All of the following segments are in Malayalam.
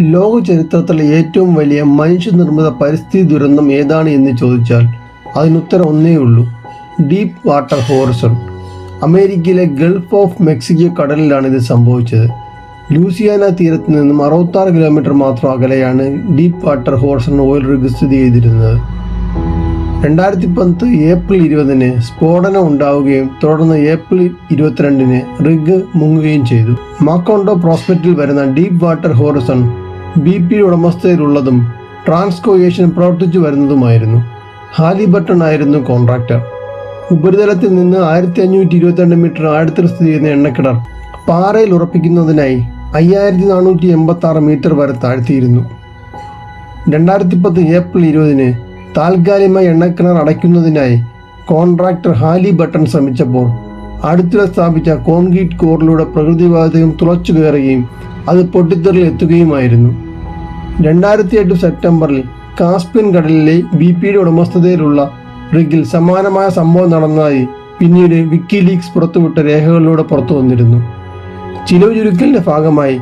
ലോക ചരിത്രത്തിലെ ഏറ്റവും വലിയ മനുഷ്യനിർമ്മിത പരിസ്ഥിതി ദുരന്തം ഏതാണ് എന്ന് ചോദിച്ചാൽ അതിനുത്തരം ഒന്നേ ഉള്ളൂ. ഡീപ്പ് വാട്ടർ ഹോറിസൺ അമേരിക്കയിലെ ഗൾഫ് ഓഫ് മെക്സിക്കോ കടലിലാണ് ഇത് സംഭവിച്ചത്. ലൂസിയാന തീരത്ത് നിന്നും അറുപത്താറ് കിലോമീറ്റർ മാത്രം അകലെയാണ് deep water horizon oil rig സ്ഥിതി ചെയ്തിരുന്നത്. രണ്ടായിരത്തി പത്ത് ഏപ്രിൽ ഇരുപതിന് സ്ഫോടനം ഉണ്ടാവുകയും തുടർന്ന് ഏപ്രിൽ ഇരുപത്തിരണ്ടിന് റിഗ് മുങ്ങുകയും ചെയ്തു. മാക്കോണ്ടോ പ്രോസ്പെക്റ്റിൽ വരുന്ന deep water horizon B P ഉടമസ്ഥയിലുള്ളതും ട്രാൻസ്കോ ഏഷ്യൻ പ്രവർത്തിച്ചു വരുന്നതുമായിരുന്നു. ഹാലിബട്ടൺ ആയിരുന്നു കോൺട്രാക്ടർ. ഉപരിതലത്തിൽ നിന്ന് ആയിരത്തി അഞ്ഞൂറ്റി ഇരുപത്തിരണ്ട് മീറ്റർ ആഴത്തിൽ സ്ഥിതി ചെയ്യുന്ന എണ്ണക്കിടർ പാറയിൽ ഉറപ്പിക്കുന്നതിനായി അയ്യായിരത്തി നാനൂറ്റി എൺപത്തി ആറ് മീറ്റർ വരെ താഴ്ത്തിയിരുന്നു. രണ്ടായിരത്തി പത്ത് ഏപ്രിൽ ഇരുപതിന് താൽക്കാലികമായി എണ്ണക്കിണർ അടയ്ക്കുന്നതിനായി കോൺട്രാക്ടർ ഹാലി ബട്ടൺ ശ്രമിച്ചപ്പോൾ അടുത്തിടെ സ്ഥാപിച്ച കോൺക്രീറ്റ് കോറിലൂടെ പ്രകൃതിവാതകം തുളച്ചു കയറുകയും അത് പൊട്ടിത്തെറിൽ എത്തുകയുമായിരുന്നു. രണ്ടായിരത്തി എട്ട് സെപ്റ്റംബറിൽ കാസ്പിയൻ കടലിലെ ബി പിയുടെ ഉടമസ്ഥതയിലുള്ള റിഗിൽ സമാനമായ സംഭവം നടന്നതായി പിന്നീട് വിക്കി വിക്കിലീക്സ് പുറത്തുവിട്ട രേഖകളിലൂടെ പുറത്തു വന്നിരുന്നു. ചിലവ് ചുരുക്കലിന്റെ ഭാഗമായി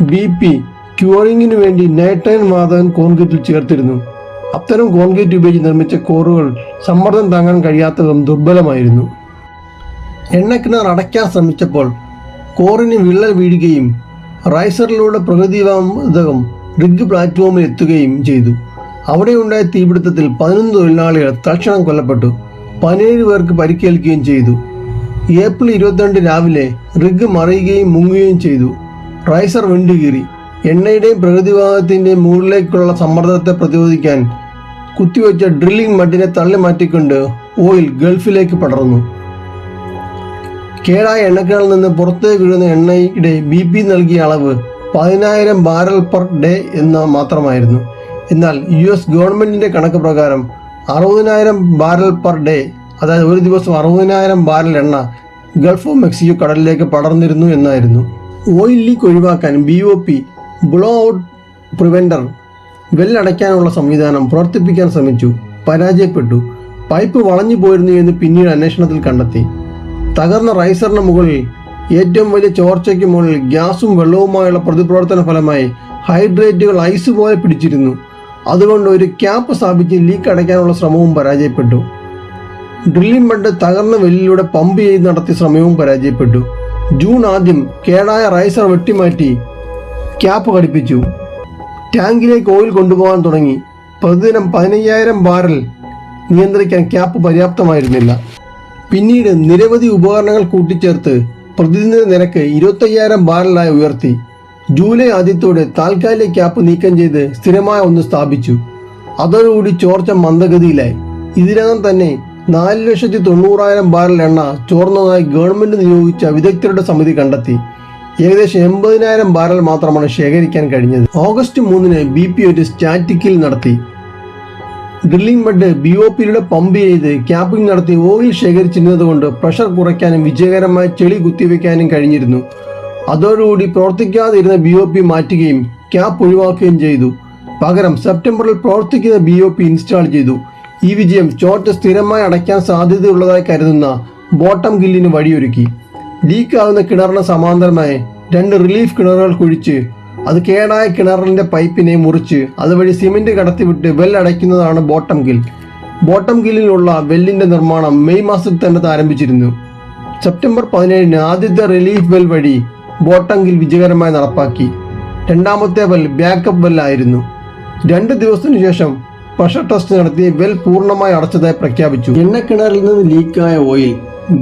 ബി പി ക്യൂറിങ്ങിനു വേണ്ടി നൈട്രൈൻ വാതകം കോൺക്രീറ്റിൽ ചേർത്തിരുന്നു. അത്തരം കോൺക്രീറ്റ് ഉപയോഗിച്ച് നിർമ്മിച്ച കോറുകൾ സമ്മർദ്ദം താങ്ങാൻ കഴിയാത്തതും ദുർബലമായിരുന്നു. എണ്ണക്കിണർ അടയ്ക്കാൻ ശ്രമിച്ചപ്പോൾ കോറിന് വിള്ളൽ വീഴുകയും റൈസറിലൂടെ പ്രകൃതിവാതകം റിഗ് പ്ലാറ്റ്ഫോമിൽ എത്തുകയും ചെയ്തു. അവിടെയുണ്ടായ തീപിടുത്തത്തിൽ പതിനൊന്ന് തൊഴിലാളികൾ തൽക്ഷണം കൊല്ലപ്പെട്ടു. പതിനേഴ് പേർക്ക് പരിക്കേൽക്കുകയും ചെയ്തു. ഏപ്രിൽ ഇരുപത്തിരണ്ട് രാവിലെ റിഗ് മറിയുകയും മുങ്ങുകയും ചെയ്തു. റൈസർ വെണ്ടുകീറി. എണ്ണയുടെയും പ്രകൃതിവാതകത്തിന്റെയും മുകളിലേക്കുള്ള സമ്മർദ്ദത്തെ പ്രതിരോധിക്കാൻ കുത്തിവെച്ച ഡ്രില്ലിംഗ് മട്ടിനെ തള്ളി മാറ്റിക്കൊണ്ട് ഓയിൽ ഗൾഫിലേക്ക് പടർന്നു. കേടായ എണ്ണക്കിണറിൽ നിന്ന് പുറത്തേക്ക് വീഴുന്ന എണ്ണയുടെ ബി പി നൽകിയ അളവ് പതിനായിരം ബാരൽ പെർ ഡേ എന്ന മാത്രമായിരുന്നു. എന്നാൽ യു എസ് ഗവൺമെന്റിന്റെ കണക്ക് പ്രകാരം അറുപതിനായിരം ബാരൽ പെർ ഡേ അതായത് ഒരു ദിവസം അറുപതിനായിരം ബാരൽ എണ്ണ ഗൾഫ് ഓഫ് മെക്സിക്കോ കടലിലേക്ക് പടർന്നിരുന്നു എന്നായിരുന്നു. ഓയിൽ ലീക്ക് ഒഴിവാക്കാൻ B O P blowout preventer വെല്ലടയ്ക്കാനുള്ള സംവിധാനം പ്രവർത്തിപ്പിക്കാൻ ശ്രമിച്ചു പരാജയപ്പെട്ടു പൈപ്പ് വളഞ്ഞു പോയിരുന്നു എന്ന് പിന്നീട് അന്വേഷണത്തിൽ കണ്ടെത്തി. തകർന്ന റൈസറിന് മുകളിൽ ഏറ്റവും വലിയ ചോർച്ചയ്ക്ക് മുകളിൽ ഗ്യാസും വെള്ളവുമായുള്ള പ്രതിപ്രവർത്തന ഫലമായി ഹൈഡ്രേറ്റുകൾ ഐസ് പോലെ പിടിച്ചിരുന്നു. അതുകൊണ്ട് ഒരു ക്യാപ്പ് സ്ഥാപിച്ച് ലീക്ക് അടയ്ക്കാനുള്ള ശ്രമവും പരാജയപ്പെട്ടു. ഡ്രില്ലിംഗ് ബണ്ട് തകർന്ന വെല്ലിലൂടെ പമ്പ് ചെയ്ത് നടത്തിയ ശ്രമവും പരാജയപ്പെട്ടു. ജൂൺ ആദ്യം കേടായ റൈസർ വെട്ടിമാറ്റി ക്യാപ്പ് ഘടിപ്പിച്ചു. ടാങ്കിലേക്ക് ഓയിൽ കൊണ്ടുപോകാൻ തുടങ്ങി. പ്രതിദിനം പതിനയ്യായിരം ബാരൽ നിയന്ത്രിക്കാൻ ക്യാപ്പ് പര്യാപ്തമായിരുന്നില്ല. പിന്നീട് നിരവധി ഉപകരണങ്ങൾ കൂട്ടിച്ചേർത്ത് പ്രതിദിന നിരക്ക് ഇരുപത്തയ്യായിരം ബാരലായി ഉയർത്തി. ജൂലൈ ആദ്യത്തോടെ താൽക്കാലിക ക്യാപ്പ് നീക്കം ചെയ്ത് സ്ഥിരമായ ഒന്ന് സ്ഥാപിച്ചു. അതോടുകൂടി ചോർച്ച മന്ദഗതിയിലായി. ഇതിനകം തന്നെ നാല് ലക്ഷത്തി തൊണ്ണൂറായിരം ബാരൽ എണ്ണ ചോർന്നതായി ഗവൺമെന്റ് നിയോഗിച്ച വിദഗ്ധരുടെ സമിതി കണ്ടെത്തി. ഏകദേശം എൺപതിനായിരം ബാരൽ മാത്രമാണ് ശേഖരിക്കാൻ കഴിഞ്ഞത്. ഓഗസ്റ്റ് മൂന്നിന് ബി പി ഒരു സ്റ്റാറ്റിക്കിൽ നടത്തി. ഡ്രില്ലിംഗ് ബഡ് ബി ഒ പിയിലൂടെ പമ്പ് ചെയ്ത് ക്യാപ്പിംഗ് നടത്തി ഓയിൽ ശേഖരിച്ചിരുന്നത് കൊണ്ട് പ്രഷർ കുറയ്ക്കാനും വിജയകരമായി ചെളി കുത്തിവെക്കാനും കഴിഞ്ഞിരുന്നു. അതോടുകൂടി പ്രവർത്തിക്കാതിരുന്ന ബി ഒ പി മാറ്റുകയും ക്യാപ്പ് ഒഴിവാക്കുകയും ചെയ്തു. പകരം സെപ്റ്റംബറിൽ പ്രവർത്തിക്കുന്ന ബി ഒ പി ഇൻസ്റ്റാൾ ചെയ്തു. ഈ വിജയം ചോർച്ച സ്ഥിരമായി അടയ്ക്കാൻ സാധ്യതയുള്ളതായി കരുതുന്ന ബോട്ടം ഗില്ലിന് വഴിയൊരുക്കി. ലീക്കാവുന്ന കിണറിന് സമാന്തരമായി രണ്ട് റിലീഫ് കിണറുകൾ കുഴിച്ച് അത് കേടായ കിണറിന്റെ പൈപ്പിനെ മുറിച്ച് അതുവഴി സിമന്റ് കടത്തിവിട്ട് വെൽ അടയ്ക്കുന്നതാണ് ബോട്ടം ഗിൽ ബോട്ടം ഗില്ലിനുള്ള വെല്ലിന്റെ നിർമ്മാണം മെയ് മാസത്തിൽ തന്നെ ആരംഭിച്ചിരുന്നു. സെപ്റ്റംബർ പതിനേഴിന് ആദ്യത്തെ റിലീഫ് വെൽ വഴി ബോട്ടം ഗിൽ വിജയകരമായി നടപ്പാക്കി. രണ്ടാമത്തെ വെൽ ബാക്കപ്പ് വെൽ ആയിരുന്നു. രണ്ട് ദിവസത്തിനു ശേഷം പ്രഷർ ടെസ്റ്റ് നടത്തി വെൽ പൂർണമായി അടച്ചതായി പ്രഖ്യാപിച്ചു. എണ്ണക്കിണറിൽ നിന്ന് ലീക്കായ ഓയിൽ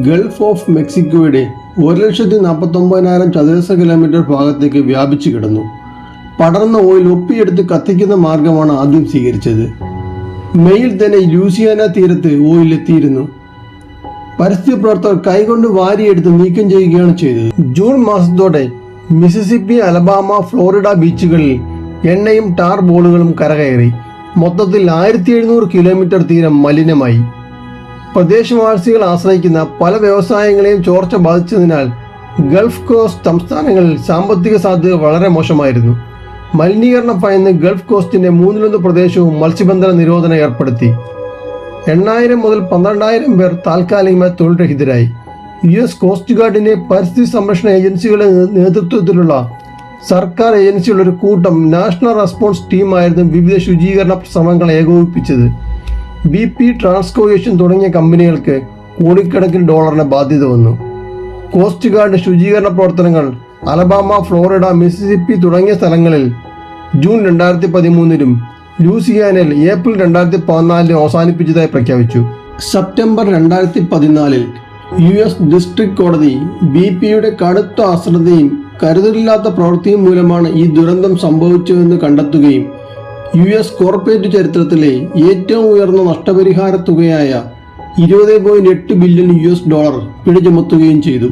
ഗൾഫ് ഓഫ് മെക്സിക്കോയുടെ ഒരു ലക്ഷത്തി നാൽപ്പത്തി ഒമ്പതിനായിരം ചതുരശ്ര കിലോമീറ്റർ ഭാഗത്തേക്ക് വ്യാപിച്ചു കിടന്നു. പടർന്ന ഓയിൽ ഒപ്പിയെടുത്ത് കത്തിക്കുന്ന മാർഗമാണ് ആദ്യം സ്വീകരിച്ചത്. മെയിൽ തന്നെ ലൂസിയാന തീരത്ത് ഓയിൽ എത്തിയിരുന്നു. പരിസ്ഥിതി പ്രവർത്തകർ കൈകൊണ്ട് വാരിയെടുത്ത് നീക്കം ചെയ്യുകയാണ് ചെയ്തത്. ജൂൺ മാസത്തോടെ മിസിസിപ്പി അലബാമ ഫ്ലോറിഡ ബീച്ചുകളിൽ എണ്ണയും ടാർ ബോളുകളും കരകയറി. മൊത്തത്തിൽ ആയിരത്തി എഴുന്നൂറ് കിലോമീറ്റർ തീരം മലിനമായി. പ്രദേശവാസികൾ ആശ്രയിക്കുന്ന പല വ്യവസായങ്ങളെയും ചോർച്ച ബാധിച്ചതിനാൽ ഗൾഫ് കോസ്റ്റ് സംസ്ഥാനങ്ങളിൽ സാമ്പത്തിക സാധ്യത വളരെ മോശമായിരുന്നു. മലിനീകരണം ഭയന്ന് ഗൾഫ് കോസ്റ്റിന്റെ മൂന്നിലൊന്ന് പ്രദേശവും മത്സ്യബന്ധന നിരോധനം ഏർപ്പെടുത്തി. എണ്ണായിരം മുതൽ പന്ത്രണ്ടായിരം പേർ താൽക്കാലികമായി തൊഴിൽ രഹിതരായി യു എസ് കോസ്റ്റ് ഗാർഡിന്റെ പരിസ്ഥിതി സംരക്ഷണ ഏജൻസികളുടെ നേതൃത്വത്തിലുള്ള സർക്കാർ ഏജൻസികളുടെ ഒരു കൂട്ടം നാഷണൽ റെസ്പോൺസ് ടീമായിരുന്നു വിവിധ ശുചീകരണ ശ്രമങ്ങൾ ഏകോപിപ്പിച്ചത്. ബി പി ട്രാൻസ്കോയേഷൻ തുടങ്ങിയ കമ്പനികൾക്ക് കോടിക്കണക്കിന് ഡോളറിന് ബാധ്യത വന്നു. കോസ്റ്റ് ഗാർഡ് ശുചീകരണ പ്രവർത്തനങ്ങൾ അലബാമ ഫ്ലോറിഡ മിസിസിപ്പി തുടങ്ങിയ സ്ഥലങ്ങളിൽ ജൂൺ രണ്ടായിരത്തി പതിമൂന്നിലും ലൂസിയാനിൽ ഏപ്രിൽ രണ്ടായിരത്തി പതിനാലിലും അവസാനിപ്പിച്ചതായി പ്രഖ്യാപിച്ചു. സെപ്റ്റംബർ രണ്ടായിരത്തി പതിനാലിൽ യു എസ് ഡിസ്ട്രിക്ട് കോടതി ബി പിയുടെ കടുത്ത അശ്രദ്ധയും കരുതലില്ലാത്ത പ്രവൃത്തിയും മൂലമാണ് ഈ ദുരന്തം സംഭവിച്ചതെന്ന് കണ്ടെത്തുകയും യു എസ് കോർപ്പറേറ്റ് ചരിത്രത്തിലെ ഏറ്റവും ഉയർന്ന നഷ്ടപരിഹാര തുകയായ ഇരുപത് പോയിന്റ് എട്ട് ബില്യൺ യു എസ് ഡോളർ പിടിച്ചുമത്തുകയും ചുമത്തുകയും ചെയ്തു.